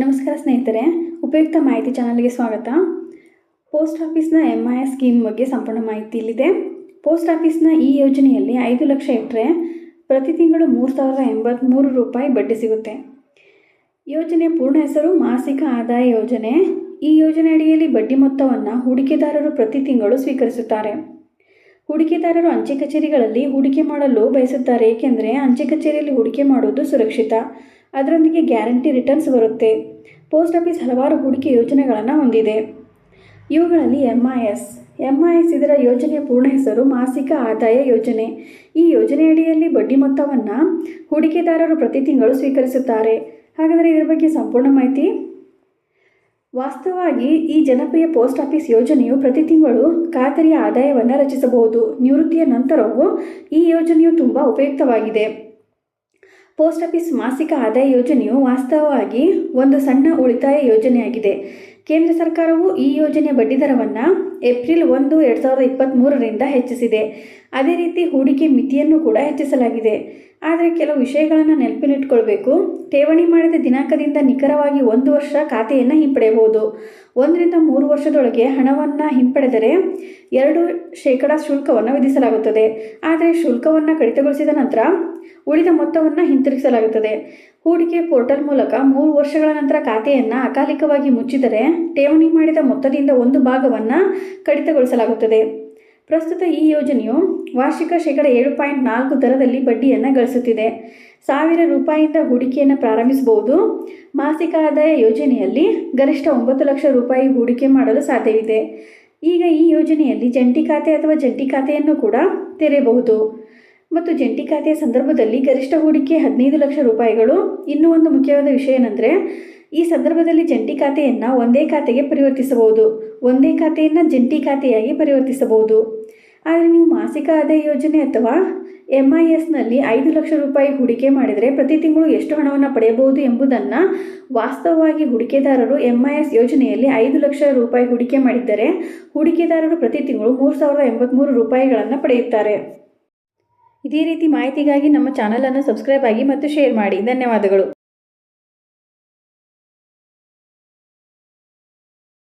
ನಮಸ್ಕಾರ ಸ್ನೇಹಿತರೆ, ಉಪಯುಕ್ತ ಮಾಹಿತಿ ಚಾನಲ್ಗೆ ಸ್ವಾಗತ. ಪೋಸ್ಟ್ ಆಫೀಸ್ನ ಎಂ ಐ ಸ್ಕೀಮ್ ಬಗ್ಗೆ ಸಂಪೂರ್ಣ ಮಾಹಿತಿ ಇಲ್ಲಿದೆ. ಪೋಸ್ಟ್ ಆಫೀಸ್ನ ಈ ಯೋಜನೆಯಲ್ಲಿ ಐದು ಲಕ್ಷ ಇಟ್ಟರೆ ಪ್ರತಿ ತಿಂಗಳು ಮೂರು ಸಾವಿರದ ಎಂಬತ್ತ್ಮೂರು ರೂಪಾಯಿ ಬಡ್ಡಿ ಸಿಗುತ್ತೆ. ಯೋಜನೆಯ ಪೂರ್ಣ ಹೆಸರು ಮಾಸಿಕ ಆದಾಯ ಯೋಜನೆ. ಈ ಯೋಜನೆ ಅಡಿಯಲ್ಲಿ ಬಡ್ಡಿ ಮೊತ್ತವನ್ನು ಹೂಡಿಕೆದಾರರು ಪ್ರತಿ ತಿಂಗಳು ಸ್ವೀಕರಿಸುತ್ತಾರೆ. ಹೂಡಿಕೆದಾರರು ಅಂಚೆ ಕಚೇರಿಗಳಲ್ಲಿ ಹೂಡಿಕೆ ಮಾಡಲು ಬಯಸುತ್ತಾರೆ, ಏಕೆಂದರೆ ಅಂಚೆ ಕಚೇರಿಯಲ್ಲಿ ಹೂಡಿಕೆ ಮಾಡುವುದು ಸುರಕ್ಷಿತ. ಅದರೊಂದಿಗೆ ಗ್ಯಾರಂಟಿ ರಿಟರ್ನ್ಸ್ ಬರುತ್ತೆ. ಪೋಸ್ಟ್ ಆಫೀಸ್ ಹಲವಾರು ಹೂಡಿಕೆ ಯೋಜನೆಗಳನ್ನು ಹೊಂದಿದೆ. ಇವುಗಳಲ್ಲಿ M I S M I S ಇದರ ಯೋಜನೆಯ ಪೂರ್ಣ ಹೆಸರು ಮಾಸಿಕ ಆದಾಯ ಯೋಜನೆ. ಈ ಯೋಜನೆಯಡಿಯಲ್ಲಿ ಬಡ್ಡಿ ಮೊತ್ತವನ್ನು ಹೂಡಿಕೆದಾರರು ಪ್ರತಿ ತಿಂಗಳು ಸ್ವೀಕರಿಸುತ್ತಾರೆ. ಹಾಗಾದರೆ ಇದರ ಬಗ್ಗೆ ಸಂಪೂರ್ಣ ಮಾಹಿತಿ? ವಾಸ್ತವವಾಗಿ ಈ ಜನಪ್ರಿಯ ಪೋಸ್ಟ್ ಆಫೀಸ್ ಯೋಜನೆಯು ಪ್ರತಿ ತಿಂಗಳು ಖಾತರಿಯ ಆದಾಯವನ್ನು ರಚಿಸಬಹುದು. ನಿವೃತ್ತಿಯ ನಂತರವೂ ಈ ಯೋಜನೆಯು ತುಂಬ ಉಪಯುಕ್ತವಾಗಿದೆ. ಪೋಸ್ಟ್ ಆಫೀಸ್ ಮಾಸಿಕ ಆದಾಯ ಯೋಜನೆಯು ವಾಸ್ತವವಾಗಿ ಒಂದು ಸಣ್ಣ ಉಳಿತಾಯ ಯೋಜನೆಯಾಗಿದೆ. ಕೇಂದ್ರ ಸರ್ಕಾರವು ಈ ಯೋಜನೆಯ ಬಡ್ಡಿದರವನ್ನು ಏಪ್ರಿಲ್ ಒಂದು, ಎರಡು ಸಾವಿರದ ಇಪ್ಪತ್ತ್ಮೂರರಿಂದ ಹೆಚ್ಚಿಸಿದೆ. ಅದೇ ರೀತಿ ಹೂಡಿಕೆ ಮಿತಿಯನ್ನು ಕೂಡ ಹೆಚ್ಚಿಸಲಾಗಿದೆ. ಆದರೆ ಕೆಲವು ವಿಷಯಗಳನ್ನು ನೆನಪಿನಿಟ್ಕೊಳ್ಬೇಕು ಠೇವಣಿ ಮಾಡಿದ ದಿನಾಂಕದಿಂದ ನಿಖರವಾಗಿ ಒಂದು ವರ್ಷ ಖಾತೆಯನ್ನು ಹಿಂಪಡೆಯಬಹುದು. ಒಂದರಿಂದ ಮೂರು ವರ್ಷದೊಳಗೆ ಹಣವನ್ನು ಹಿಂಪಡೆದರೆ ಎರಡು ಶೇಕಡ ಶುಲ್ಕವನ್ನು ವಿಧಿಸಲಾಗುತ್ತದೆ. ಆದರೆ ಶುಲ್ಕವನ್ನು ಕಡಿತಗೊಳಿಸಿದ ನಂತರ ಉಳಿದ ಮೊತ್ತವನ್ನು ಹಿಂತಿರುಗಿಸಲಾಗುತ್ತದೆ. ಹೂಡಿಕೆ ಪೋರ್ಟಲ್ ಮೂಲಕ ಮೂರು ವರ್ಷಗಳ ನಂತರ ಖಾತೆಯನ್ನು ಅಕಾಲಿಕವಾಗಿ ಮುಚ್ಚಿದರೆ ಠೇವಣಿ ಮಾಡಿದ ಮೊತ್ತದಿಂದ ಒಂದು ಭಾಗವನ್ನು ಕಡಿತಗೊಳಿಸಲಾಗುತ್ತದೆ. ಪ್ರಸ್ತುತ ಈ ಯೋಜನೆಯು ವಾರ್ಷಿಕ ಶೇಕಡ ಏಳು ಪಾಯಿಂಟ್ ನಾಲ್ಕು ದರದಲ್ಲಿ ಬಡ್ಡಿಯನ್ನು ಗಳಿಸುತ್ತಿದೆ. ಸಾವಿರ ರೂಪಾಯಿಯಿಂದ ಹೂಡಿಕೆಯನ್ನು ಪ್ರಾರಂಭಿಸಬಹುದು. ಮಾಸಿಕ ಆದಾಯ ಯೋಜನೆಯಲ್ಲಿ ಗರಿಷ್ಠ ಒಂಬತ್ತು ಲಕ್ಷ ರೂಪಾಯಿ ಹೂಡಿಕೆ ಮಾಡಲು ಸಾಧ್ಯವಿದೆ. ಈಗ ಈ ಯೋಜನೆಯಲ್ಲಿ ಜಂಟಿ ಖಾತೆ ಅಥವಾ ಜಂಟಿ ಖಾತೆಯನ್ನು ಕೂಡ ತೆರೆಯಬಹುದು. ಮತ್ತು ಜಂಟಿ ಖಾತೆಯ ಸಂದರ್ಭದಲ್ಲಿ ಗರಿಷ್ಠ ಹೂಡಿಕೆ ಹದಿನೈದು ಲಕ್ಷ ರೂಪಾಯಿಗಳು. ಇನ್ನೂ ಒಂದು ಮುಖ್ಯವಾದ ವಿಷಯ ಏನಂದರೆ ಈ ಸಂದರ್ಭದಲ್ಲಿ ಜಂಟಿ ಖಾತೆಯನ್ನು ಒಂದೇ ಖಾತೆಗೆ ಪರಿವರ್ತಿಸಬಹುದು. ಒಂದೇ ಖಾತೆಯನ್ನು ಜಂಟಿ ಖಾತೆಯಾಗಿ ಪರಿವರ್ತಿಸಬಹುದು. ಆದರೆ ನೀವು ಮಾಸಿಕ ಆದಾಯ ಯೋಜನೆ ಅಥವಾ ಎಂ ಐ ಎಸ್ನಲ್ಲಿ ಐದು ಲಕ್ಷ ರೂಪಾಯಿ ಹೂಡಿಕೆ ಮಾಡಿದರೆ ಪ್ರತಿ ತಿಂಗಳು ಎಷ್ಟು ಹಣವನ್ನು ಪಡೆಯಬಹುದು ಎಂಬುದನ್ನು ವಾಸ್ತವವಾಗಿ ಹೂಡಿಕೆದಾರರು ಎಂ ಐ ಎಸ್ ಯೋಜನೆಯಲ್ಲಿ ಐದು ಲಕ್ಷ ರೂಪಾಯಿ ಹೂಡಿಕೆ ಮಾಡಿದ್ದರೆ ಹೂಡಿಕೆದಾರರು ಪ್ರತಿ ತಿಂಗಳು ಮೂರು ಸಾವಿರದ ಎಂಬತ್ತ್ಮೂರು ರೂಪಾಯಿಗಳನ್ನು ಪಡೆಯುತ್ತಾರೆ. ಇದೇ ರೀತಿ ಮಾಹಿತಿಗಾಗಿ ನಮ್ಮ ಚಾನಲನ್ನು ಸಬ್ಸ್ಕ್ರೈಬ್ ಆಗಿ ಮತ್ತು ಶೇರ್ ಮಾಡಿ. ಧನ್ಯವಾದಗಳು.